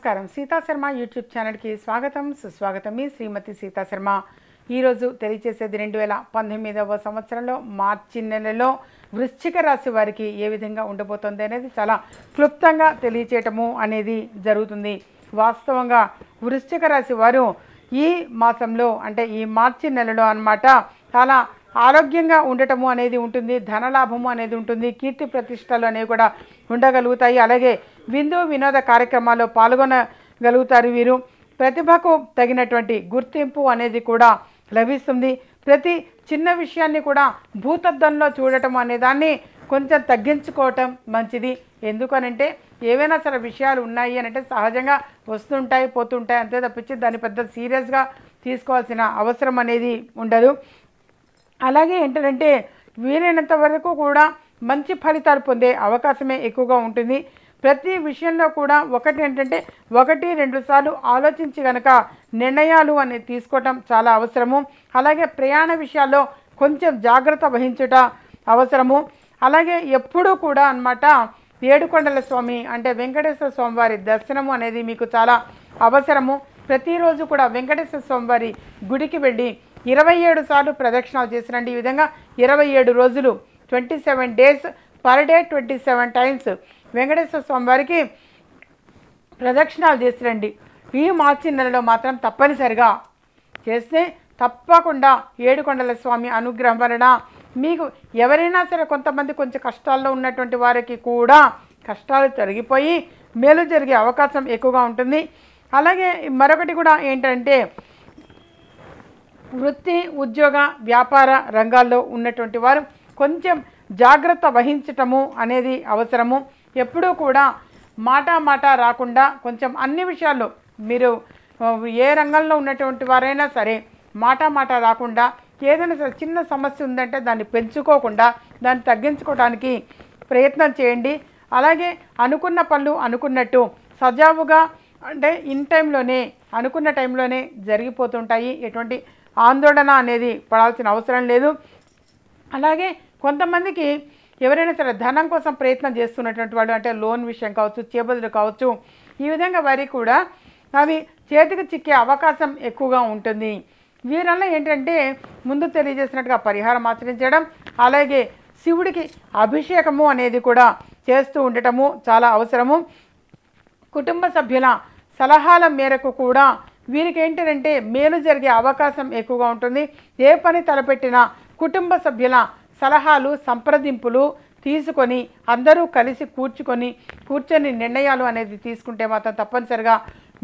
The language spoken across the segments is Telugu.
నమస్కారం. సీతాశర్మ యూట్యూబ్ ఛానల్కి స్వాగతం. సుస్వాగతం మీ శ్రీమతి సీతాశర్మ ఈరోజు తెలియచేసేది రెండు వేల పంతొమ్మిదవ సంవత్సరంలో మార్చి నెలలో వృశ్చిక రాశి వారికి ఏ విధంగా ఉండబోతోంది అనేది చాలా క్లుప్తంగా తెలియచేయటము అనేది జరుగుతుంది. వాస్తవంగా వృశ్చిక రాశి వారు ఈ మాసంలో అంటే ఈ మార్చి నెలలో అన్నమాట చాలా ఆరోగ్యంగా ఉండటము అనేది ఉంటుంది ధనలాభము అనేది ఉంటుంది కీర్తి ప్రతిష్టలు అనేవి కూడా ఉండగలుగుతాయి. అలాగే విందు వినోద కార్యక్రమాల్లో పాల్గొనగలుగుతారు వీరు. ప్రతిభకు తగినటువంటి గుర్తింపు అనేది కూడా లభిస్తుంది. ప్రతి చిన్న విషయాన్ని కూడా భూతద్దంలో చూడటం అనే దాన్ని కొంచెం తగ్గించుకోవటం మంచిది. ఎందుకనంటే ఏవైనా సరే విషయాలు ఉన్నాయి అని అంటే సహజంగా వస్తుంటాయి పోతుంటాయి అంతే తప్పించి దాన్ని పెద్ద సీరియస్గా తీసుకోవాల్సిన అవసరం అనేది ఉండదు. అలాగే ఏంటంటే వీలైనంత వరకు కూడా మంచి ఫలితాలు పొందే అవకాశమే ఎక్కువగా ఉంటుంది. ప్రతి విషయంలో కూడా ఒకటి ఏంటంటే ఒకటి రెండు సార్లు ఆలోచించి కనుక నిర్ణయాలు అనేది తీసుకోవటం చాలా అవసరము. అలాగే ప్రయాణ విషయాల్లో కొంచెం జాగ్రత్త వహించుట అవసరము. అలాగే ఎప్పుడూ కూడా అన్నమాట ఏడుకొండల స్వామి అంటే వెంకటేశ్వర స్వామివారి దర్శనము అనేది మీకు చాలా అవసరము. ప్రతిరోజు కూడా వెంకటేశ్వర స్వామివారి గుడికి వెళ్ళి ఇరవై ఏడు సార్లు ప్రదక్షిణాలు చేసినండి ఈ విధంగా ఇరవై ఏడు రోజులు twenty seven days per day twenty seven times Venkateswara Swami వారికి ప్రదక్షిణాలు చేసిరండి. ఈ మార్చి నెలలో మాత్రం తప్పనిసరిగా చేస్తే తప్పకుండా ఏడుకొండల స్వామి అనుగ్రహం వలన మీకు ఎవరైనా సరే కొంతమంది కొంచెం కష్టాల్లో ఉన్నటువంటి వారికి కూడా కష్టాలు తొలగిపోయి మేలు జరిగే అవకాశం ఎక్కువగా ఉంటుంది. అలాగే మరొకటి కూడా ఏంటంటే వృత్తి ఉద్యోగ వ్యాపార రంగాల్లో ఉన్నటువంటి వారు కొంచెం జాగ్రత్త వహించటము అనేది అవసరము. ఎప్పుడూ కూడా మాట మాట రాకుండా కొంచెం అన్ని విషయాల్లో మీరు ఏ రంగంలో ఉన్నటువంటి వారైనా సరే మాట మాట రాకుండా ఏదైనా సరే చిన్న సమస్య ఉందంటే దాన్ని పెంచుకోకుండా దాన్ని తగ్గించుకోవడానికి ప్రయత్నం చేయండి. అలాగే అనుకున్న పనులు అనుకున్నట్టు సజావుగా అంటే ఇన్ టైంలోనే అనుకున్న టైంలోనే జరిగిపోతుంటాయి. ఎటువంటి ఆందోళన అనేది పడాల్సిన అవసరం లేదు. అలాగే కొంతమందికి ఎవరైనా సరే ధనం కోసం ప్రయత్నం చేస్తున్నటువంటి వాళ్ళు అంటే లోన్ విషయం కావచ్చు చేబదులు కావచ్చు ఈ విధంగా వారికి కూడా అవి చేతికి చిక్కే అవకాశం ఎక్కువగా ఉంటుంది. వీరల్లో ఏంటంటే ముందు తెలియజేసినట్టుగా పరిహారం ఆచరించడం అలాగే శివుడికి అభిషేకము అనేది కూడా చేస్తూ ఉండటము చాలా అవసరము. కుటుంబ సభ్యుల సలహాల మేరకు కూడా వీరికి ఏంటంటే మేలు జరిగే అవకాశం ఎక్కువగా ఉంటుంది. ఏ పని తలపెట్టినా కుటుంబ సభ్యుల సలహాలు సంప్రదింపులు తీసుకొని అందరూ కలిసి కూర్చుకొని కూర్చొని నిర్ణయాలు అనేది తీసుకుంటే మాత్రం తప్పనిసరిగా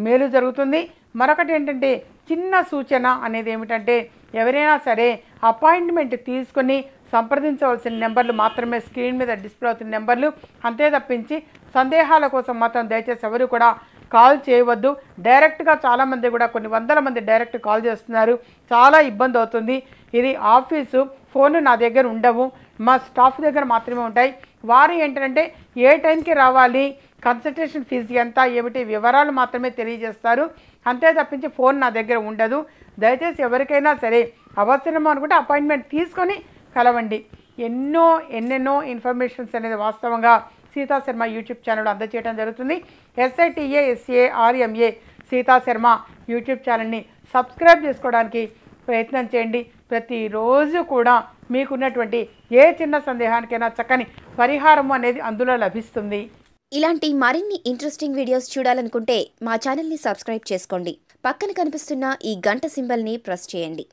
మేలు జరుగుతుంది. మరొకటి ఏంటంటే చిన్న సూచన అనేది ఏమిటంటే ఎవరైనా సరే అపాయింట్మెంట్ తీసుకొని సంప్రదించవలసిన నెంబర్లు మాత్రమే స్క్రీన్ మీద డిస్ప్లే అవుతున్న నెంబర్లు అంతే తప్పించి సందేహాల కోసం మాత్రం దయచేసి ఎవరు కూడా కాల్ చేయవద్దు. డైరెక్ట్గా చాలామంది కూడా కొన్ని వందల మంది డైరెక్ట్ కాల్ చేస్తున్నారు. చాలా ఇబ్బంది అవుతుంది. ఇది ఆఫీసు ఫోన్ నా దగ్గర ఉండవు. మా స్టాఫ్ దగ్గర మాత్రమే ఉంటాయి. వారు ఏంటంటే ఏ టైంకి రావాలి కన్సల్టేషన్ ఫీజు ఎంత ఏమిటి వివరాలు మాత్రమే తెలియజేస్తారు. అంతే తప్పించి ఫోన్ నా దగ్గర ఉండదు. దయచేసి ఎవరికైనా సరే అవసరం అనుకుంటే అపాయింట్మెంట్ తీసుకొని కలవండి. ఎన్నో ఎన్నెన్నో ఇన్ఫర్మేషన్స్ అనేది వాస్తవంగా సీతా శర్మ యూట్యూబ్ ఛానల్ అందజేయడం జరుగుతుంది. S I T A S A R M A Sita Sharma YouTube ఛానల్ని సబ్స్క్రైబ్ చేసుకోవడానికి ప్రయత్నం చేయండి. ప్రతిరోజు కూడా మీకున్నటువంటి ఏ చిన్న సందేహానికైనా చక్కని పరిహారం అనేది అందులో లభిస్తుంది. ఇలాంటి మరిన్ని ఇంట్రెస్టింగ్ వీడియోస్ చూడాలనుకుంటే మా ఛానల్ని సబ్స్క్రైబ్ చేసుకోండి. పక్కన కనిపిస్తున్న ఈ గంట సింబల్ని ప్రెస్ చేయండి.